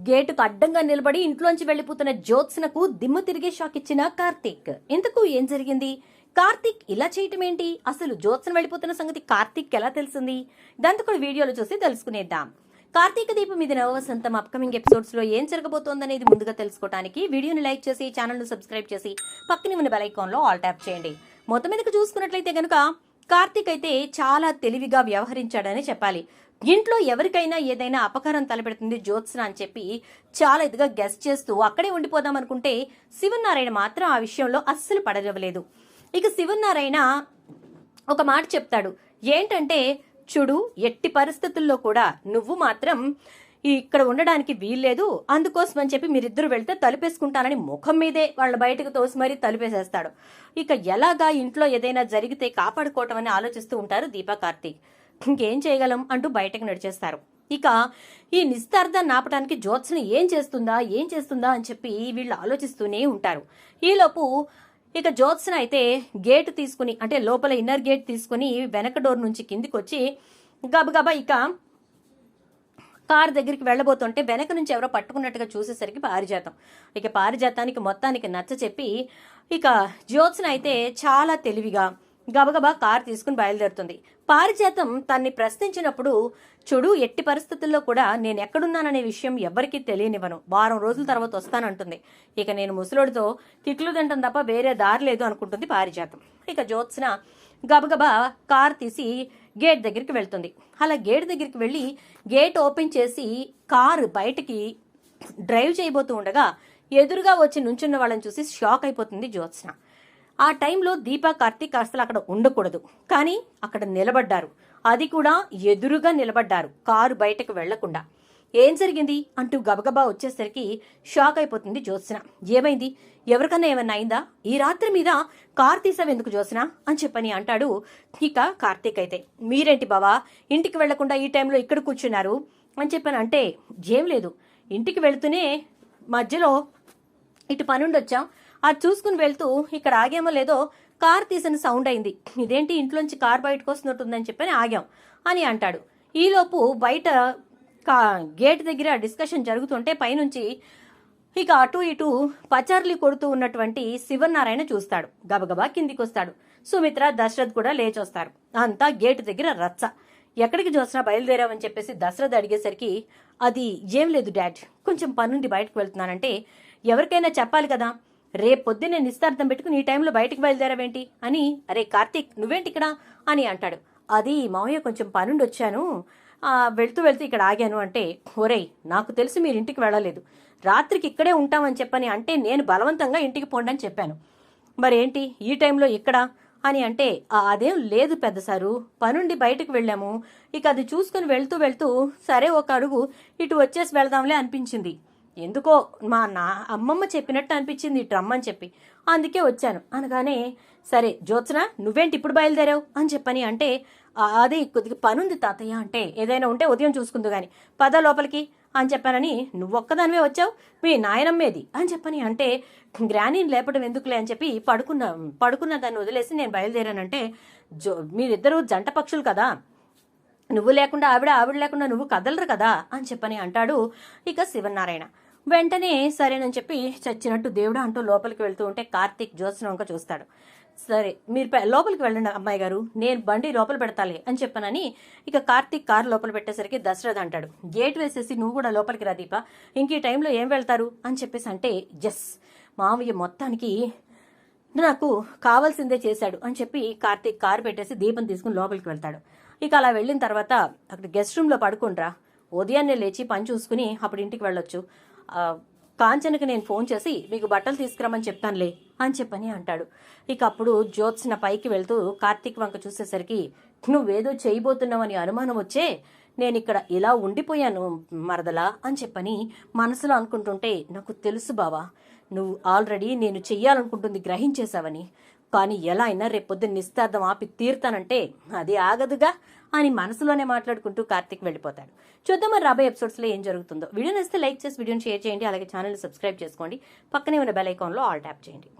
గేటుకు అడ్డంగా నిలబడి ఇంట్లోంచి వెళ్ళిపోతున్న జ్యోత్స్నకు దిమ్మ తిరిగే షాక్ ఇచ్చిన కార్తీక్. ఇంతకు ఏం జరిగింది? కార్తీక్ ఇలా చేయటం ఏంటి? అసలు జ్యోత్స్న వెళ్ళిపోతున్న సంగతి కార్తీక్ ఎలా తెలిసింది? దాంతో కూడా వీడియోలు చూసి తెలుసుకునేద్దాం. కార్తీక దీపం ఇది నవవసంతం అప్కమింగ్ ఎపిసోడ్స్లో ఏం జరగబోతోందనేది ముందుగా తెలుసుకోవడానికి వీడియోని లైక్ చేసి ఛానల్ను సబ్స్క్రైబ్ చేసి పక్కనే ఉన్న బెల్ ఐకాన్లో ఆల్ ట్యాప్ చేయండి. మొత్తం మీదకి చూసుకున్నట్లయితే కనుక కార్తీక్ అయితే చాలా తెలివిగా వ్యవహరించాడని చెప్పాలి. ఇంట్లో ఎవరికైనా ఏదైనా అపకారం తలపెడుతుంది జ్యోత్స్న అని చెప్పి చాలా ఇదిగా గెస్ట్ చేస్తూ అక్కడే ఉండిపోదాం అనుకుంటే శివనారాయణ మాత్రం ఆ విషయంలో అస్సలు పడనివ్వలేదు ఇక శివనారాయణ ఒక మాట చెప్తాడు. ఏంటంటే చూడు ఎట్టి పరిస్థితుల్లో కూడా నువ్వు మాత్రం ఇక్కడ ఉండడానికి వీల్లేదు అందుకోసం అని చెప్పి మీరిద్దరు వెళ్తే తలుపేసుకుంటానని ముఖం మీదే వాళ్ళ బయటకు తోసి మరీ తలుపేసేస్తాడు. ఇక ఎలాగా ఇంట్లో ఏదైనా జరిగితే కాపాడుకోవటం అని ఆలోచిస్తూ ఉంటారు దీపా కార్తీక్. ఇంకేం చేయగలం అంటూ బయటకు నడిచేస్తారు. ఇక ఈ నిస్తార్థాన్ని ఆపడానికి జ్యోత్స్న ఏం చేస్తుందా ఏం చేస్తుందా అని చెప్పి వీళ్ళు ఆలోచిస్తూనే ఉంటారు. ఈలోపు ఇక జ్యోత్స్న అయితే గేట్ తీసుకుని అంటే లోపల ఇన్నర్ గేట్ తీసుకుని వెనక డోర్ నుంచి కిందికి వచ్చి గబగబా ఇక కార్ దగ్గరికి వెళ్ళబోతుంటే వెనక నుంచి ఎవరో పట్టుకున్నట్టుగా చూసేసరికి పారిజాతం. ఇక పారిజాతానికి మొత్తానికి నచ్చ చెప్పి ఇక జ్యోత్స్న అయితే చాలా తెలివిగా గబగబా కార్ తీసుకుని బయలుదేరుతుంది. పారిజాతం తన్ని ప్రశ్నించినప్పుడు చూడు ఎట్టి పరిస్థితుల్లో కూడా నేను ఎక్కడున్నాననే విషయం ఎవ్వరికీ తెలియనివ్వను. వారం రోజుల తర్వాత వస్తానంటుంది. ఇక నేను ముసలోడితో తిట్లు తింటాం తప్ప వేరే దారి లేదు అనుకుంటుంది పారిజాతం. ఇక జ్యోత్స్న గబగబా కార్ తీసి గేట్ దగ్గరికి వెళ్తుంది. అలా గేట్ దగ్గరికి వెళ్ళి గేట్ ఓపెన్ చేసి కారు బయటికి డ్రైవ్ చేయబోతూ ఉండగా ఎదురుగా వచ్చి నుంచున్న వాళ్ళని చూసి షాక్ అయిపోతుంది జ్యోత్స్న. ఆ టైంలో దీపా కార్తీక్ అసలు అక్కడ ఉండకూడదు. కానీ అక్కడ నిలబడ్డారు. అది కూడా ఎదురుగా నిలబడ్డారు. కారు బయటకు వెళ్ళకుండా. ఏం జరిగింది అంటూ గబగబా వచ్చేసరికి షాక్ అయిపోతుంది జ్యోత్స్న. ఏమైంది? ఎవరికన్నా ఏమన్నా అయిందా? ఈ రాత్రి మీద కార్ తీసావెందుకు జ్యోత్స్న? అని చెప్పని అంటాడు ఇక కార్తీక్ అయితే. మీరేంటి బావా? ఇంటికి వెళ్ళకుండా ఈ టైంలో ఇక్కడ కూర్చున్నారు? అని చెప్పని అంటే ఏం లేదు. ఇంటికి వెళుతూనే మధ్యలో ఇటు పనుండి వచ్చాం అది చూసుకుని వెళ్తూ ఇక్కడ ఆగామో లేదో కార్ తీసిన సౌండ్ అయింది. ఇదేంటి ఇంట్లోంచి కార్ బయటకు వస్తున్నట్టుందని చెప్పని ఆగాం అని అంటాడు. ఈలోపు బయట గేట్ దగ్గర డిస్కషన్ జరుగుతుంటే పైనుంచి ఇక అటు ఇటు పచార్లి కొడుతూ ఉన్నటువంటి శివనారాయణ చూస్తాడు. గబగబా కిందికి వస్తాడు సుమిత్ర దశరథ్ కూడా లేచొస్తారు. అంతా గేటు దగ్గర రచ్చ. ఎక్కడికి చూసినా బయలుదేరావని చెప్పేసి దశరథ్ అడిగేసరికి అది ఏం లేదు డాడ్. కొంచెం పనుండి బయటకు వెళ్తున్నానంటే ఎవరికైనా చెప్పాలి కదా. రేపు పొద్దున్నే నిస్తార్థం పెట్టుకుని ఈ టైంలో బయటకు బయలుదేరావేంటి? అని అరే కార్తీక్ నువ్వేంటి ఇక్కడ? అని అంటాడు. అది మావయ్య కొంచెం పనుండి వచ్చాను వెళ్తూ వెళ్తూ ఇక్కడ ఆగాను అంటే ఒరేయ్ నాకు తెలిసి మీరు ఇంటికి వెళ్ళలేదు. రాత్రికి ఇక్కడే ఉంటామని చెప్పని అంటే నేను బలవంతంగా ఇంటికి పోండి అని చెప్పాను. మరేంటి? ఈ టైంలో ఇక్కడ? అని అంటే అదేం లేదు పెద్ద సారు. పనుండి బయటకు వెళ్ళాము. ఇక అది చూసుకుని వెళ్తూ వెళ్తూ సరే ఒక అడుగు ఇటు వచ్చేసి వెళదాంలే అనిపించింది. ఎందుకో మా నా అమ్మమ్మ చెప్పినట్టు అనిపించింది ఇటు రమ్మని చెప్పి. అందుకే వచ్చాను. అనగానే సరే జ్యోత్సన నువ్వేంటి ఇప్పుడు బయలుదేరావు? అని చెప్పని అంటే అదే కొద్దిగా పనుంది తాతయ్య అంటే ఏదైనా ఉంటే ఉదయం చూసుకుందు గాని. పద లోపలికి అని చెప్పానని నువ్వొక్కదానివే వచ్చావు మీ నాయనమ్మేది అని చెప్పని అంటే గ్రానీని లేపడం ఎందుకులే అని చెప్పి పడుకున్న పడుకున్న దాన్ని వదిలేసి నేను బయలుదేరానంటే జో మీరిద్దరూ జంట పక్షులు కదా. నువ్వు లేకుండా ఆవిడ ఆవిడ లేకుండా నువ్వు కదలరు కదా అని చెప్పని అంటాడు ఇక శివనారాయణ. వెంటనే సరేనని చెప్పి చచ్చినట్టు దేవుడు అంటూ లోపలికి వెళ్తూ ఉంటే కార్తీక్ జ్యోత్స్న వంక చూస్తాడు. సరే మీరు లోపలికి వెళ్ళండి అమ్మాయి గారు. నేను బండి లోపల పెడతాలే అని చెప్పానని ఇక కార్తీక్ కారు లోపల పెట్టేసరికి దశరథ్ అంటాడు. గేట్ వేసేసి నువ్వు కూడా లోపలికి రా దీప. ఇంక ఈ టైంలో ఏం వెళ్తారు? అని చెప్పేసి అంటే జస్ మామయ్య మొత్తానికి నాకు కావాల్సిందే చేశాడు అని చెప్పి కార్తీక్ కారు పెట్టేసి దీపం తీసుకుని లోపలికి వెళ్తాడు. ఇక అలా వెళ్ళిన తర్వాత అక్కడ గెస్ట్ రూమ్లో పడుకుండ్రా. ఉదయాన్నే లేచి పని చూసుకుని అప్పుడు ఇంటికి వెళ్ళొచ్చు. కాంచనకి నేను ఫోన్ చేసి మీకు బట్టలు తీసుకురమ్మని చెప్తానులే అని చెప్పని అంటాడు. ఇక అప్పుడు జ్యోత్స్న పైకి వెళ్తూ కార్తీక్ వంక చూసేసరికి నువ్వేదో చేయబోతున్నావని అనుమానం వచ్చే నేను ఇక్కడ ఇలా ఉండిపోయాను మరదలా అని చెప్పని మనసులో అనుకుంటుంటే నాకు తెలుసు బావా నువ్వు ఆల్రెడీ నేను చెయ్యాలనుకుంటుంది గ్రహించేశావని. కానీ ఎలా అయినా రేపొద్దు నిస్తార్థం ఆపి తీరుతానంటే అది ఆగదుగా. అని మనసులోనే మాట్లాడుకుంటూ కార్తిక్ వెళ్ళిపోతాడు. చూద్దాం మరి రాబోయే ఎపిసోడ్స్లో ఏం జరుగుతుందో. వీడియో నచ్చితే లైక్ చేసి వీడియోని షేర్ చేయండి. అలాగే ఛానల్ సబ్స్క్రైబ్ చేసుకోండి. పక్కనే ఉన్న బెల్ ఐకాన్లో ఆల్ ట్యాప్ చేయండి.